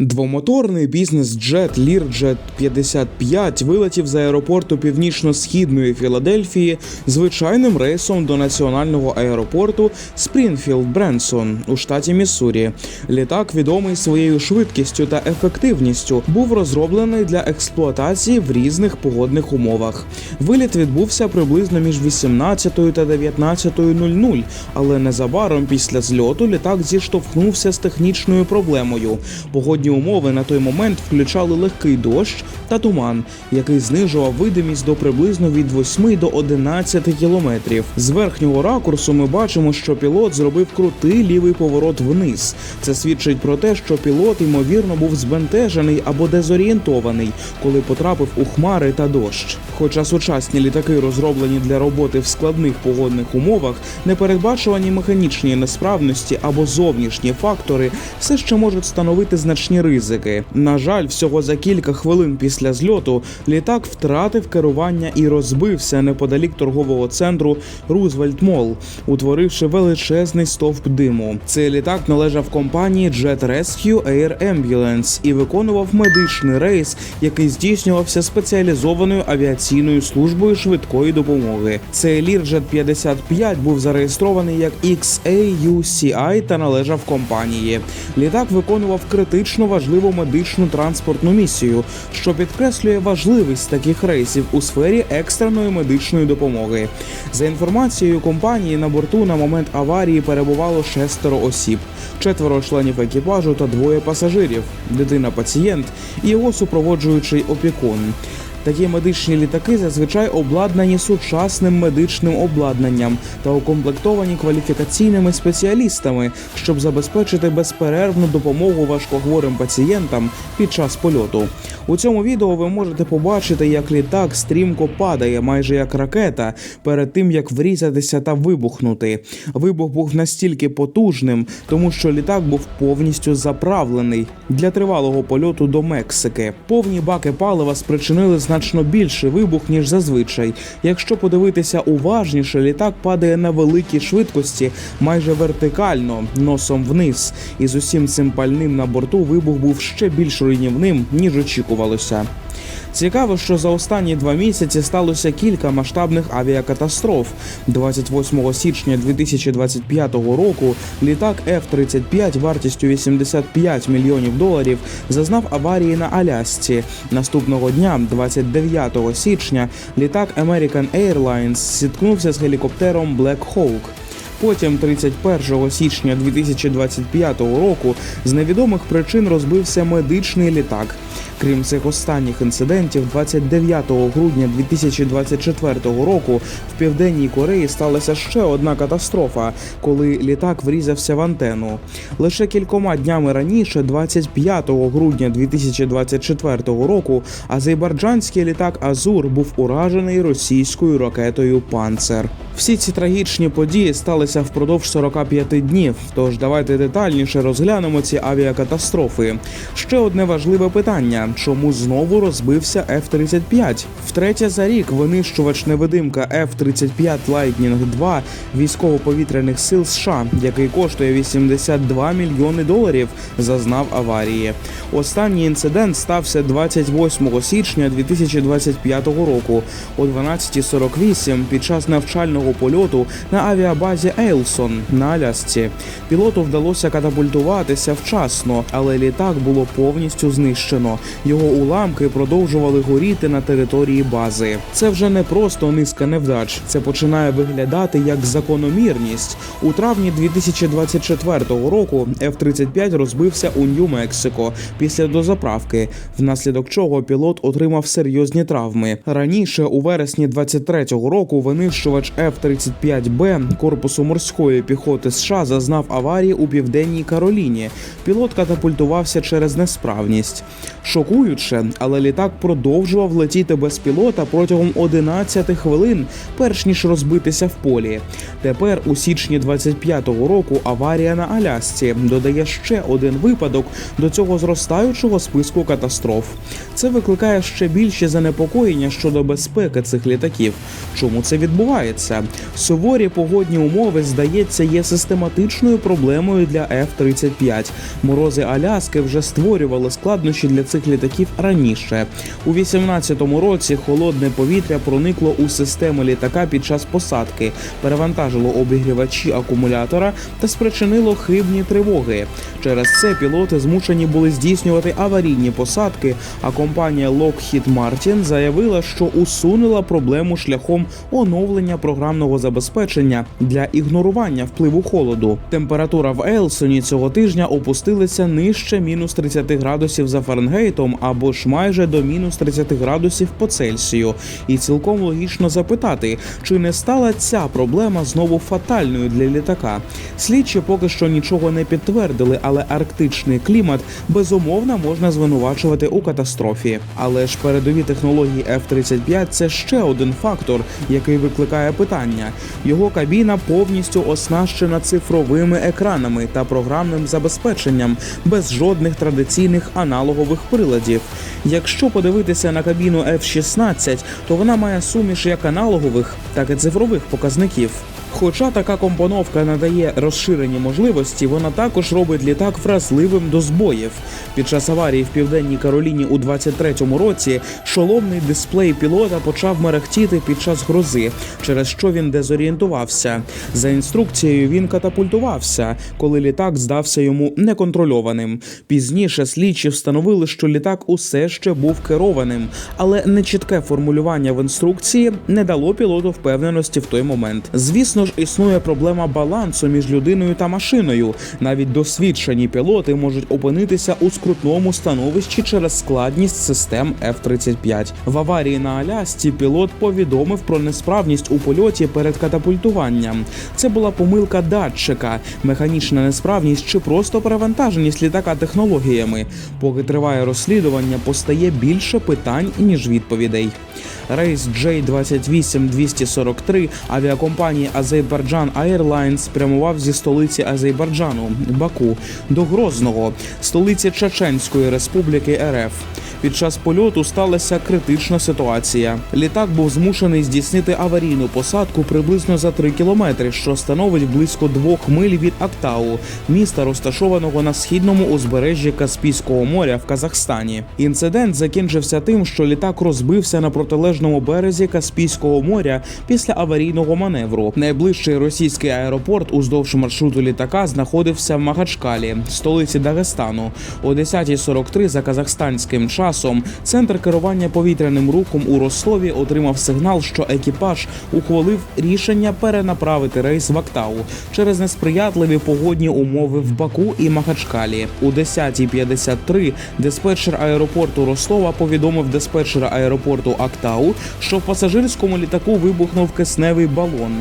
Двомоторний бізнес-джет Learjet 55 вилетів з аеропорту північно-східної Філадельфії звичайним рейсом до національного аеропорту Спрінфілд Бренсон у штаті Міссурі. Літак, відомий своєю швидкістю та ефективністю, був розроблений для експлуатації в різних погодних умовах. Виліт відбувся приблизно між 18 та 19.00, але незабаром після зльоту літак зіштовхнувся з технічною проблемою. Погодні умови на той момент включали легкий дощ та туман, який знижував видимість до приблизно від 8 до 11 кілометрів. З верхнього ракурсу ми бачимо, що пілот зробив крутий лівий поворот вниз. Це свідчить про те, що пілот ймовірно був збентежений або дезорієнтований, коли потрапив у хмари та дощ. Хоча сучасні літаки розроблені для роботи в складних погодних умовах, непередбачувані механічні несправності або зовнішні фактори все ще можуть становити значні ризики. На жаль, всього за кілька хвилин після зльоту літак втратив керування і розбився неподалік торгового центру Рузвельт Мол, утворивши величезний стовп диму. Цей літак належав компанії Jet Rescue Air Ambulance і виконував медичний рейс, який здійснювався спеціалізованою авіаційною службою швидкої допомоги. Цей Learjet 55 був зареєстрований як XAUCI та належав компанії. Літак виконував критично важливу медичну транспортну місію, що підкреслює важливість таких рейсів у сфері екстреної медичної допомоги. За інформацією компанії, на борту на момент аварії перебувало шестеро осіб, четверо членів екіпажу та двоє пасажирів, дитина пацієнт і його супроводжуючий опікун. Такі медичні літаки зазвичай обладнані сучасним медичним обладнанням та укомплектовані кваліфікаційними спеціалістами, щоб забезпечити безперервну допомогу важкохворим пацієнтам під час польоту. У цьому відео ви можете побачити, як літак стрімко падає, майже як ракета, перед тим як врізатися та вибухнути. Вибух був настільки потужним, тому що літак був повністю заправлений для тривалого польоту до Мексики. Повні баки палива спричинили значно більший вибух ніж зазвичай. Якщо подивитися уважніше, літак падає на великій швидкості, майже вертикально, носом вниз. І з усім цим пальним на борту вибух був ще більш руйнівним ніж очікувалося. Цікаво, що за останні два місяці сталося кілька масштабних авіакатастроф. 28 січня 2025 року літак F-35 вартістю 85 мільйонів доларів зазнав аварії на Алясці. Наступного дня, 29 січня, літак American Airlines зіткнувся з гелікоптером Black Hawk. Потім, 31 січня 2025 року, з невідомих причин розбився медичний літак. Крім цих останніх інцидентів, 29 грудня 2024 року в південній Кореї сталася ще одна катастрофа, коли літак врізався в антенну. Лише кількома днями раніше, 25 грудня 2024 року, азербайджанський літак Азур був уражений російською ракетою Панцер. Всі ці трагічні події сталися впродовж 45 днів. Тож давайте детальніше розглянемо ці авіакатастрофи. Ще одне важливе питання: чому знову розбився F-35? Втретє за рік винищувач невидимка F-35 Lightning 2 військово-повітряних сил США, який коштує 82 мільйони доларів, зазнав аварії. Останній інцидент стався 28 січня 2025 року о 12.48 під час навчального польоту на авіабазі Ейлсон на Алясці. Пілоту вдалося катапультуватися вчасно, але літак було повністю знищено. Його уламки продовжували горіти на території бази. Це вже не просто низка невдач. Це починає виглядати як закономірність. У травні 2024 року F-35 розбився у Нью-Мексико після дозаправки, внаслідок чого пілот отримав серйозні травми. Раніше, у вересні 23-го року, винищувач F-35B корпусу морської піхоти США зазнав аварії у південній Кароліні. Пілот катапультувався через несправність. Шок Шокуюче, але літак продовжував летіти без пілота протягом 11 хвилин, перш ніж розбитися в полі. Тепер у січні 25-го року аварія на Алясці додає ще один випадок до цього зростаючого списку катастроф. Це викликає ще більше занепокоєння щодо безпеки цих літаків. Чому це відбувається? Суворі погодні умови, здається, є систематичною проблемою для F-35. Морози Аляски вже створювали складнощі для цих літаків раніше. У 18-му році холодне повітря проникло у систему літака під час посадки, перевантажило обігрівачі акумулятора та спричинило хибні тривоги. Через це пілоти змушені були здійснювати аварійні посадки. А компанія Lockheed Martin заявила, що усунула проблему шляхом оновлення програмного забезпечення для ігнорування впливу холоду. Температура в Елсоні цього тижня опустилася нижче мінус 30 градусів за Фаренгейтом або ж майже до мінус 30 градусів по Цельсію. І цілком логічно запитати, чи не стала ця проблема знову фатальною для літака. Слідчі поки що нічого не підтвердили, але арктичний клімат безумовно можна звинувачувати у катастрофі. Але ж передові технології F-35 – це ще один фактор, який викликає питання. Його кабіна повністю оснащена цифровими екранами та програмним забезпеченням без жодних традиційних аналогових приладів. Якщо подивитися на кабіну F-16, то вона має суміш як аналогових, так і цифрових показників. Хоча така компоновка надає розширені можливості, вона також робить літак вразливим до збоїв. Під час аварії в південній Кароліні у 23-му році шоломний дисплей пілота почав мерехтіти під час грози, через що він дезорієнтувався. За інструкцією він катапультувався, коли літак здався йому неконтрольованим. Пізніше слідчі встановили, що літак усе ще був керованим, але нечітке формулювання в інструкції не дало пілоту впевненості в той момент. Звісно ж, існує проблема балансу між людиною та машиною. Навіть досвідчені пілоти можуть опинитися у скрутному становищі через складність систем F-35. В аварії на Алясці пілот повідомив про несправність у польоті перед катапультуванням. Це була помилка датчика, механічна несправність чи просто перевантаженість літака технологіями. Поки триває розслідування, постає більше питань ніж відповідей. Рейс J-28-243 авіакомпанії Азербайджан Airlines прямував зі столиці Азербайджану Баку до Грозного, столиці Чеченської Республіки РФ. Під час польоту сталася критична ситуація. Літак був змушений здійснити аварійну посадку приблизно за 3 кілометри, що становить близько двох миль від Актау, міста, розташованого на східному узбережжі Каспійського моря в Казахстані. Інцидент закінчився тим, що літак розбився на протилежному березі Каспійського моря після аварійного маневру. Найближчий російський аеропорт уздовж маршруту літака знаходився в Магачкалі, столиці Дагестану. О 10.43 за казахстанським часом центр керування повітряним рухом у Ростові отримав сигнал, що екіпаж ухвалив рішення перенаправити рейс в Актау через несприятливі погодні умови в Баку і Махачкалі. У 10.53 диспетчер аеропорту Ростова повідомив диспетчера аеропорту Актау, що в пасажирському літаку вибухнув кисневий балон.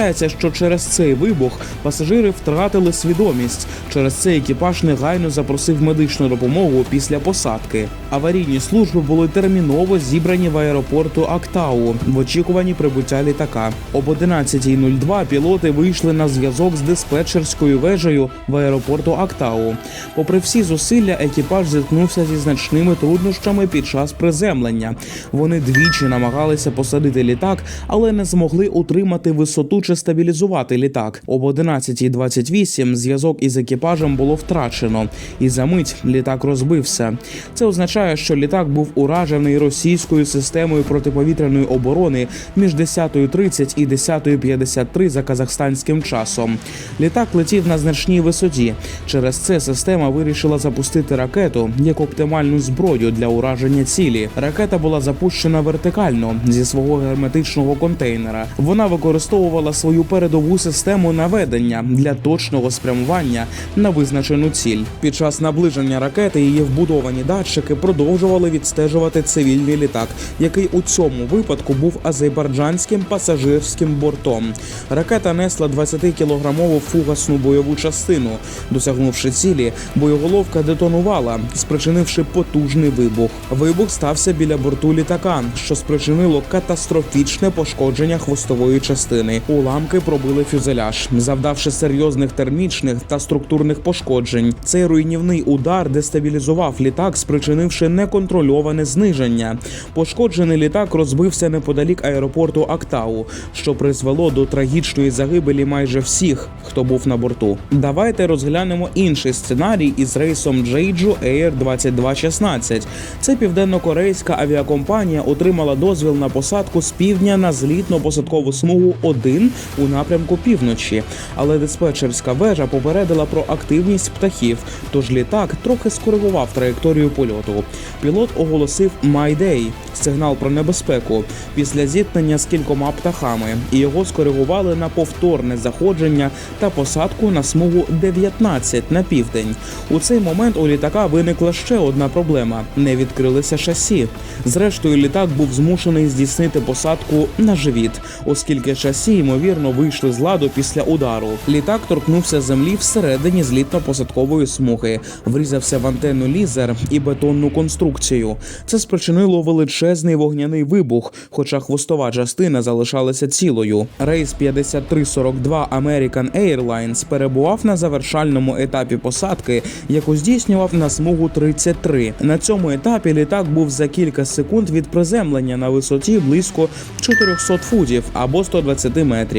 Повідомляється, що через цей вибух пасажири втратили свідомість. Через це екіпаж негайно запросив медичну допомогу після посадки. Аварійні служби були терміново зібрані в аеропорту Актау в очікуванні прибуття літака. Об 11.02 пілоти вийшли на зв'язок з диспетчерською вежею в аеропорту Актау. Попри всі зусилля, екіпаж зіткнувся зі значними труднощами під час приземлення. Вони двічі намагалися посадити літак, але не змогли утримати висоту чи стабілізувати літак. Об 11.28 зв'язок із екіпажем було втрачено, і за мить літак розбився. Це означає, що літак був уражений російською системою протиповітряної оборони між 10.30 і 10.53 за казахстанським часом. Літак летів на значній висоті. Через це система вирішила запустити ракету як оптимальну зброю для ураження цілі. Ракета була запущена вертикально зі свого герметичного контейнера. Вона використовувала свою передову систему наведення для точного спрямування на визначену ціль. Під час наближення ракети її вбудовані датчики продовжували відстежувати цивільний літак, який у цьому випадку був азербайджанським пасажирським бортом. Ракета несла 20-кілограмову фугасну бойову частину. Досягнувши цілі, боєголовка детонувала, спричинивши потужний вибух. Вибух стався біля борту літака, що спричинило катастрофічне пошкодження хвостової частини. Уламки пробили фюзеляж, завдавши серйозних термічних та структурних пошкоджень. Цей руйнівний удар дестабілізував літак, спричинивши неконтрольоване зниження. Пошкоджений літак розбився неподалік аеропорту Актау, що призвело до трагічної загибелі майже всіх, хто був на борту. Давайте розглянемо інший сценарій із рейсом Jeju Air 2216. Це південно-корейська авіакомпанія отримала дозвіл на посадку з півдня на злітно-посадкову смугу 1 у напрямку півночі, але диспетчерська вежа попередила про активність птахів, тож літак трохи скоригував траєкторію польоту. Пілот оголосив «Майдей» – сигнал про небезпеку після зіткнення з кількома птахами, і його скоригували на повторне заходження та посадку на смугу 19 на південь. У цей момент у літака виникла ще одна проблема: не відкрилися шасі. Зрештою, літак був змушений здійснити посадку на живіт, оскільки шасі ймовірно вийшли з ладу після удару. Літак торкнувся землі всередині злітно-посадкової смуги, врізався в антенну лізер і бетонну конструкцію. Це спричинило величезний вогняний вибух, хоча хвостова частина залишалася цілою. Рейс 5342 American Airlines перебував на завершальному етапі посадки, яку здійснював на смугу 33. На цьому етапі літак був за кілька секунд від приземлення на висоті близько 400 футів або 120 метрів.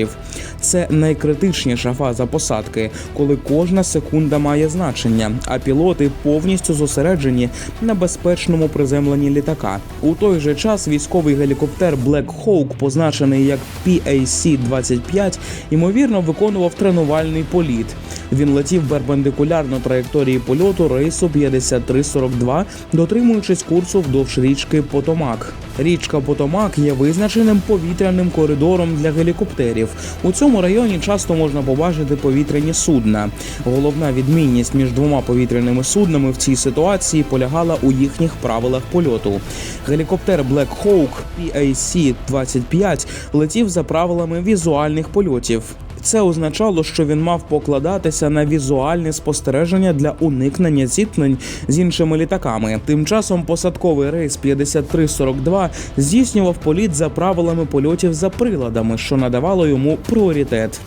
Це найкритичніша фаза посадки, коли кожна секунда має значення, а пілоти повністю зосереджені на безпечному приземленні літака. У той же час військовий гелікоптер Black Hawk, позначений як PAC-25, ймовірно виконував тренувальний політ. Він летів перпендикулярно траєкторії польоту рейсу 5342, дотримуючись курсу вдовж річки Потомак. Річка Потомак є визначеним повітряним коридором для гелікоптерів. У цьому районі часто можна побачити повітряні судна. Головна відмінність між двома повітряними суднами в цій ситуації полягала у їхніх правилах польоту. Гелікоптер Black Hawk PAC-25 летів за правилами візуальних польотів. Це означало, що він мав покладатися на візуальне спостереження для уникнення зіткнень з іншими літаками. Тим часом посадковий рейс 5342 здійснював політ за правилами польотів за приладами, що надавало йому пріоритет.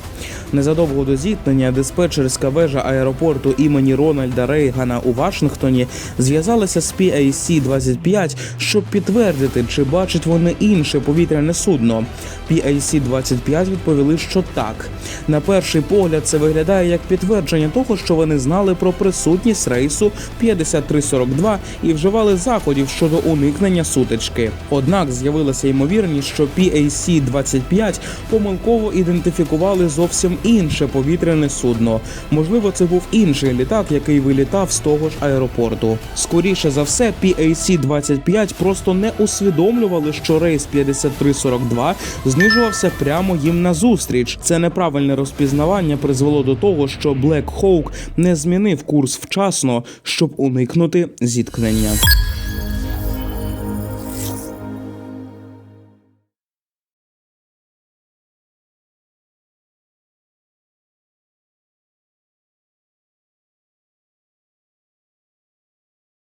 Незадовго до зіткнення диспетчерська вежа аеропорту імені Рональда Рейгана у Вашингтоні зв'язалася з PAC-25, щоб підтвердити, чи бачать вони інше повітряне судно. PAC-25 відповіли, що так. На перший погляд це виглядає як підтвердження того, що вони знали про присутність рейсу 5342 і вживали заходів щодо уникнення сутички. Однак з'явилася ймовірність, що PAC-25 помилково ідентифікували зовсім інше повітряне судно. Можливо, це був інший літак, який вилітав з того ж аеропорту. Скоріше за все, PAC-25 просто не усвідомлювали, що рейс 5342 знижувався прямо їм назустріч. Це неправильне розпізнавання призвело до того, що Black Hawk не змінив курс вчасно, щоб уникнути зіткнення.